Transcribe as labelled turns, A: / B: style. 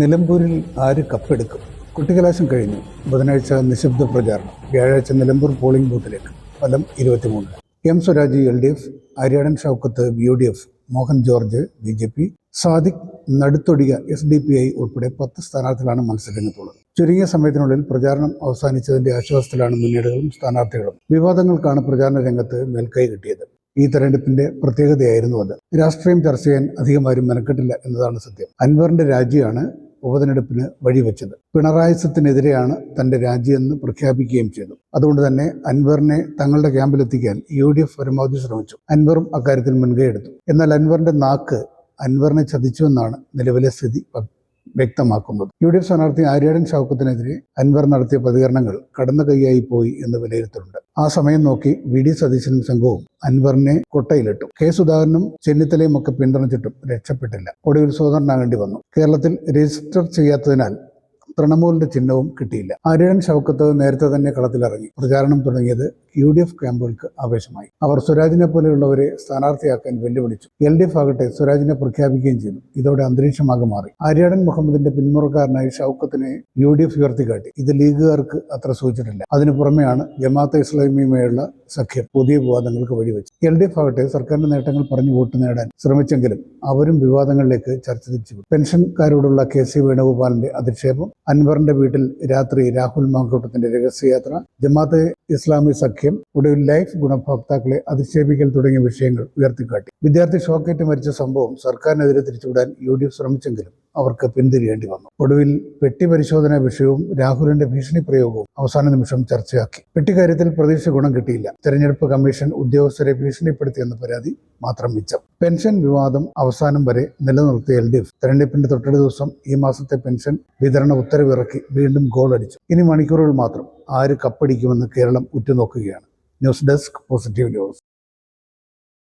A: നിലമ്പൂരിൽ ആര് കപ്പെടുക്കും? കുട്ടിക്കലാശം കഴിഞ്ഞു. ബുധനാഴ്ച നിശബ്ദ പ്രചാരണം. വ്യാഴാഴ്ച നിലമ്പൂർ പോളിംഗ് ബൂത്തിലേക്ക്. ഫലം ഇരുപത്തിമൂന്ന്. M Swaraj L D F Aryadan Shoukath U D F Mohan George B J P Sadiq Naduthodika S D P I ഉൾപ്പെടെ പത്ത് സ്ഥാനാർത്ഥികളാണ് മത്സരരംഗത്തുള്ളത്. ചുരുങ്ങിയ സമയത്തിനുള്ളിൽ പ്രചാരണം അവസാനിച്ചതിന്റെ ആശ്വാസത്തിലാണ് മുന്നണികളും സ്ഥാനാർത്ഥികളും. വിവാദങ്ങൾക്കാണ് പ്രചാരണ രംഗത്ത് മേൽക്കൈ കിട്ടിയത്. ഈ തെരഞ്ഞെടുപ്പിന്റെ പ്രത്യേകതയായിരുന്നു അത്. രാഷ്ട്രീയം ചർച്ച ചെയ്യാൻ അധികമാരും മെനക്കെട്ടില്ല എന്നതാണ് സത്യം. അൻവറിന്റെ രാജിയാണ് ഉപതെരഞ്ഞെടുപ്പിന് വഴിവെച്ചത്. പിണറായിസത്തിനെതിരെയാണ് തന്റെ രാജിയെന്ന് പ്രഖ്യാപിക്കുകയും ചെയ്തു. അതുകൊണ്ട് തന്നെ അൻവറിനെ തങ്ങളുടെ ക്യാമ്പിലെത്തിക്കാൻ യു ഡി എഫ് പരമാവധി ശ്രമിച്ചു. അൻവറും അക്കാര്യത്തിൽ മുൻകൈയെടുത്തു എന്നാൽ അൻവറിന്റെ നാക്ക് അൻവറിനെ ചതിച്ചുവെന്നാണ് നിലവിലെ സ്ഥിതി. വ്യക്തമാക്കുന്നത്. യു ഡി എഫ് സ്ഥാനാർത്ഥി ആര്യാടൻ ഷൗക്കത്തിനെതിരെ അൻവർ നടത്തിയ പ്രതികരണങ്ങൾ കടന്ന കൈയായി പോയി എന്ന് വിലയിരുത്തലുണ്ട്. ആ സമയം നോക്കി വി ഡി സതീശനും സംഘവും അൻവറിനെ കൊട്ടയിലിട്ടു. കെ സുധാകരനും ചെന്നിത്തലയും ഒക്കെ പിന്തുണച്ചിട്ടും രക്ഷപ്പെട്ടില്ല. ഒടുവിൽ സ്വതന്ത്രനാകേണ്ടി വന്നു. കേരളത്തിൽ രജിസ്റ്റർ ചെയ്യാത്തതിനാൽ തൃണമൂലിന്റെ ചിഹ്നവും കിട്ടിയില്ല. ആര്യൻ ഷൗക്കത്ത് നേരത്തെ തന്നെ കളത്തിലിറങ്ങി. പ്രചാരണം തുടങ്ങിയത് യു ഡി എഫ് ക്യാമ്പുകൾക്ക് ആവേശമായി. അവർ സ്വരാജിനെ പോലെയുള്ളവരെ സ്ഥാനാർത്ഥിയാക്കാൻ വെല്ലുവിളിച്ചു. എൽ ഡി എഫ് ആകട്ടെ സ്വരാജിനെ പ്രഖ്യാപിക്കുകയും ചെയ്തു. ഇതോടെ അന്തരീക്ഷമാകെ മാറി. ആര്യാടൻ മുഹമ്മദിന്റെ പിന്മുറക്കാരനായി ഷൗക്കത്തിനെ യു ഡി എഫ് ഉയർത്തിക്കാട്ടി ഇത് ലീഗുകാർക്ക് അത്ര സൂചിച്ചിട്ടില്ല. അതിനു പുറമെയാണ് ജമാഅത്തെ ഇസ്ലാമിയുമായുള്ള സഖ്യം പുതിയ വിവാദങ്ങൾക്ക് വഴിവെച്ചു എൽ ഡി എഫ് ആകട്ടെ സർക്കാരിന്റെ നേട്ടങ്ങൾ പറഞ്ഞു വോട്ട് നേടാൻ ശ്രമിച്ചെങ്കിലും അവരും വിവാദങ്ങളിലേക്ക് ചർച്ച തിരിച്ചു. പെൻഷൻകാരോടുള്ള കെ സി വേണുഗോപാലിന്റെ അധിക്ഷേപം അൻവറിന്റെ വീട്ടിൽ രാത്രി രാഹുൽ മാങ്കൂട്ടത്തിന്റെ രഹസ്യയാത്ര ജമാഅത്തെ ഇസ്ലാമി സഖ്യം ഒടുവിൽ ലൈഫ് ഗുണഭോക്താക്കളെ അധിക്ഷേപിക്കൽ തുടങ്ങിയ വിഷയങ്ങൾ ഉയർത്തിക്കാട്ടി. വിദ്യാർത്ഥി ഷോക്കേറ്റ് മരിച്ച സംഭവം സർക്കാരിനെതിരെ തിരിച്ചുവിടാൻ യു ഡി എഫ് ശ്രമിച്ചെങ്കിലും അവർക്ക് പിന്തിരിയേണ്ടി വന്നു. ഒടുവിൽ പെട്ടി പരിശോധനാ വിഷയവും രാഹുലിന്റെ ഭീഷണി പ്രയോഗവും അവസാന നിമിഷം ചർച്ചയാക്കി. പെട്ടിക്കാര്യത്തിൽ പ്രതീക്ഷ ഗുണം കിട്ടിയില്ല. തെരഞ്ഞെടുപ്പ് കമ്മീഷൻ ഉദ്യോഗസ്ഥരെ ഭീഷണിപ്പെടുത്തിയെന്ന പരാതി മാത്രം മിച്ചം. പെൻഷൻ വിവാദം അവസാനം വരെ നിലനിർത്തിയ എൽ ഡി എഫ് തെരഞ്ഞെടുപ്പിന്റെ തൊട്ടടുത്ത ദിവസം ഈ മാസത്തെ പെൻഷൻ വിതരണ ഉത്തരവിറക്കി വീണ്ടും ഗോൾ അടിച്ചു. ഇനി മണിക്കൂറുകൾ മാത്രം ആര് കപ്പടിക്കുമെന്ന് Keralam ഉറ്റുനോക്കുകയാണ്. News desk positive news.